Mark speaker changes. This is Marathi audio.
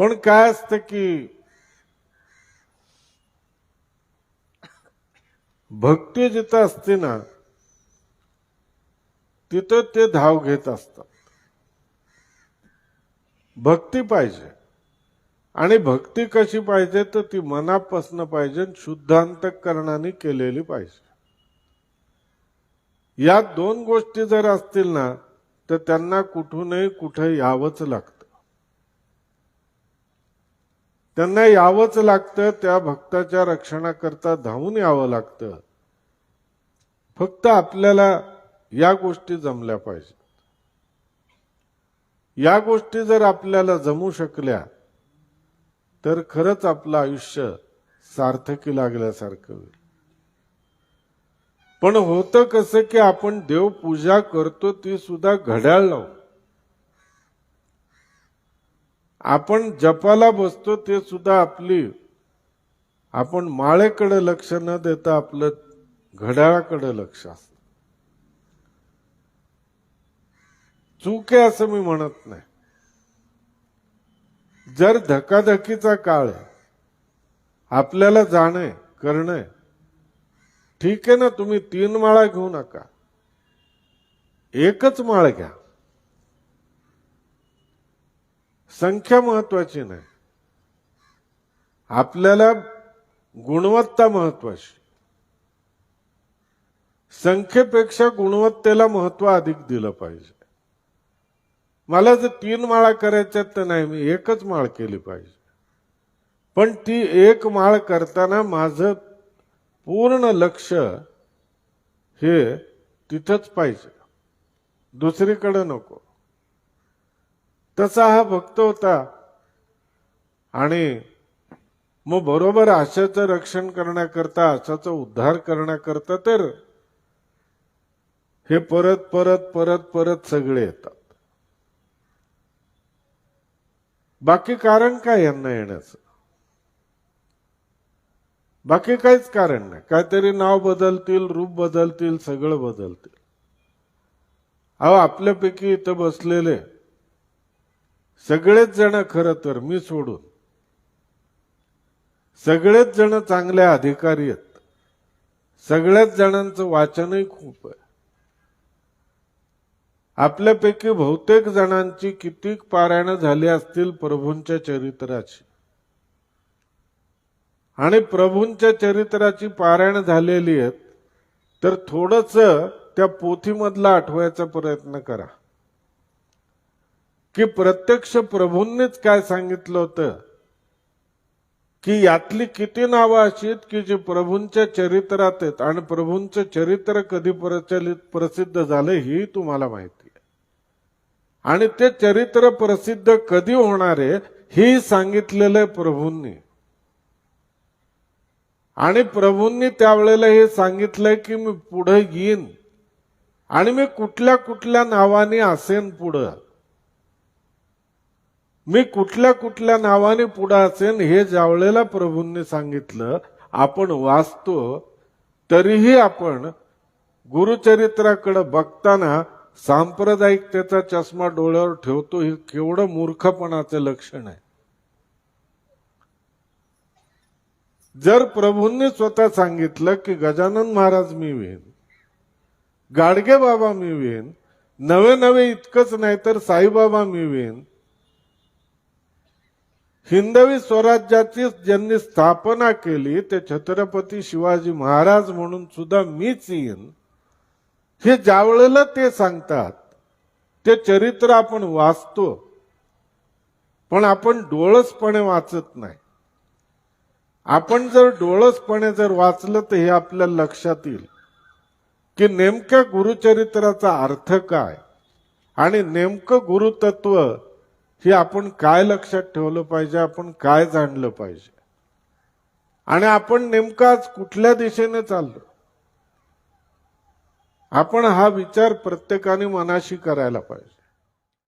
Speaker 1: पण काय असतं की भक्ती जिथं असते ना तिथं ते धाव घेत असतात. भक्ती पाहिजे. आणि भक्ती कशी पाहिजे तर ती मनापासनं पाहिजे आणि केलेली पाहिजे. या दोन गोष्टी जर असतील ना तर त्यांना कुठूनही कुठे यावंच लागतं. त्यांना यावंच लागतं त्या भक्ताच्या रक्षणाकरता धावून यावं लागतं. फक्त आपल्याला या गोष्टी जमल्या पाहिजेत. या गोष्टी जर आपल्याला जमू शकल्या तर खरंच आपलं आयुष्य सार्थकी लागल्यासारखं होईल. पण होतं कसं की आपण देवपूजा करतो ती सुद्धा घड्याळ लावू आपण जपाला बसतो ते सुद्धा आपली आपण माळेकडे लक्ष न देता आपलं घड्याळाकडे लक्ष असत. चूक आहे असं मी म्हणत नाही. जर धकाधकीचा काळ आहे आपल्याला जाणे करणे ठीक आहे ना तुम्ही तीन माळा घेऊ नका. एकच माळ घ्या. संख्या महत्वाची नाही. आपल्याला गुणवत्ता महत्वाची. संख्येपेक्षा गुणवत्तेला महत्त्व अधिक दिलं पाहिजे. मला जर तीन माळा करायच्यात तर नाही मी एकच माळ केली पाहिजे. पण ती एक माळ करताना माझं पूर्ण लक्ष हे तिथंच पाहिजे. दुसरीकडे नको. तसा हा भक्त होता. आणि मग बरोबर आशाचं रक्षण करण्याकरता आशाचा उद्धार करण्याकरता तर हे परत परत परत परत सगळे येतात. बाकी कारण काय यांना येण्याचं? बाकी काहीच कारण नाही. काहीतरी नाव बदलतील रूप बदलतील सगळं बदलतील. अहो आपल्यापैकी इथं बसलेले सगळेच जण खरं तर मी सोडून. सगळेच जण चांगले अधिकारी आहेत. सगळ्याच जणांचं वाचनही खूप आहे. आपल्यापैकी बहुतेक जणांची कितीक पारायणं झाली असतील प्रभूंच्या चरित्राची. आणि प्रभूंच्या चरित्राची पारायण झालेली आहेत तर थोडस त्या पोथीमधला आठवायचा प्रयत्न करा. की प्रत्यक्ष प्रभूंनीच काय सांगितलं होतं? की यातली किती नावं अशी आहेत की जी प्रभूंच्या चरित्रात आहेत? आणि प्रभूंचं चरित्र कधी प्रचलित प्रसिद्ध झालं ही तुम्हाला माहिती आहे. आणि ते चरित्र प्रसिद्ध कधी होणार आहे ही सांगितलेलं आहे प्रभूंनी. आणि प्रभूंनी त्यावेळेला हे सांगितलंय की मी पुढे येईन. आणि मी कुठल्या कुठल्या नावाने असेन पुढं. मी कुठल्या कुठल्या नावाने पुढे असेन हे ज्यावेळेला प्रभूंनी सांगितलं आपण वाचतो तरीही आपण गुरुचरित्राकडे बघताना सांप्रदायिकतेचा चष्मा डोळ्यावर ठेवतो हे केवढं मूर्खपणाचं लक्षण आहे. जर प्रभूंनी स्वतः सांगितलं की गजानन महाराज मी वेन गाडगे बाबा मी वेन नवे नवे इतकंच नाही तर साईबाबा मी वेन हिंदवी स्वराज्याची ज्यांनी स्थापना केली ते छत्रपती शिवाजी महाराज म्हणून सुद्धा मीच येईन. हे ज्यावेळेला ते सांगतात ते चरित्र आपण वाचतो पण आपण डोळसपणे वाचत नाही. आपण जर डोळसपणे जर वाचलं तर हे आपल्या लक्षात येईल की नेमक्या गुरुचरित्राचा अर्थ काय आणि नेमकं गुरुतत्व हे आपण काय लक्षात ठेवलं पाहिजे आपण काय जाणलं पाहिजे? आणि आपण नेमकाच कुठल्या दिशेने चाललो? आपण हा विचार प्रत्येकाने मनाशी करायला पाहिजे.